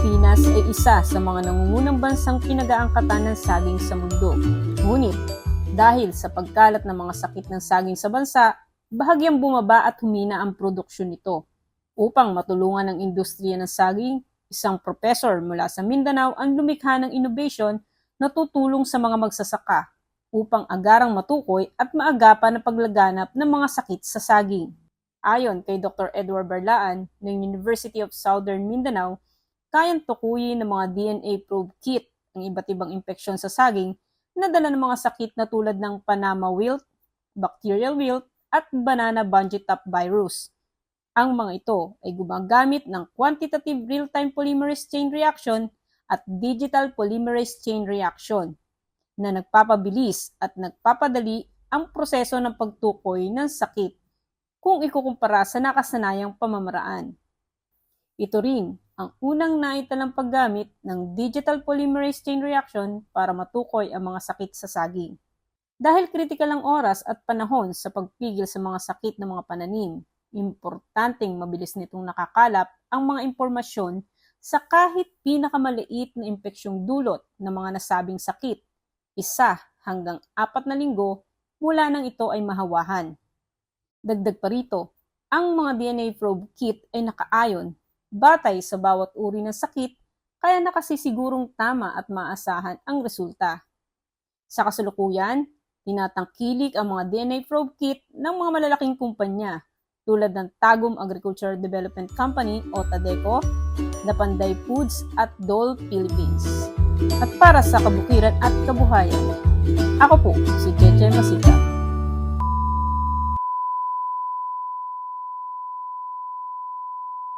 Pilipinas ay isa sa mga nangungunang bansang pinag-aangkatan ng saging sa mundo. Ngunit, dahil sa pagkalat ng mga sakit ng saging sa bansa, bahagyang bumaba at humina ang produksyon nito. Upang matulungan ang industriya ng saging, isang professor mula sa Mindanao ang lumikha ng innovation na tutulong sa mga magsasaka upang agarang matukoy at maagapan ang paglaganap ng mga sakit sa saging. Ayon kay Dr. Edward Barlaan ng University of Southern Mindanao, kayang tukuyin ng mga DNA probe kit ang iba't ibang impeksyon sa saging na dala ng mga sakit na tulad ng Panama wilt, bacterial wilt, at banana bungee top virus. Ang mga ito ay gumagamit ng quantitative real-time polymerase chain reaction at digital polymerase chain reaction na nagpapabilis at nagpapadali ang proseso ng pagtukoy ng sakit kung ikukumpara sa nakasanayang pamamaraan. Ito rin ang unang naitalang paggamit ng digital polymerase chain reaction para matukoy ang mga sakit sa saging. Dahil kritikal ang oras at panahon sa pagpigil sa mga sakit ng mga pananim, importanteng mabilis nitong nakakalap ang mga impormasyon sa kahit pinakamaliit na impeksyong dulot ng mga nasabing sakit, isa hanggang apat na linggo mula nang ito ay mahawahan. Dagdag pa rito, ang mga DNA probe kit ay nakaayon batay sa bawat uri ng sakit kaya nakasisigurong tama at maasahan ang resulta. Sa kasulukuyan, tinatangkilik ang mga DNA probe kit ng mga malalaking kumpanya tulad ng Tagum Agriculture Development Company o TADECO, Napanday Foods at Dole Philippines. At para sa kabukiran at kabuhayan, ako po si Cheche Masika.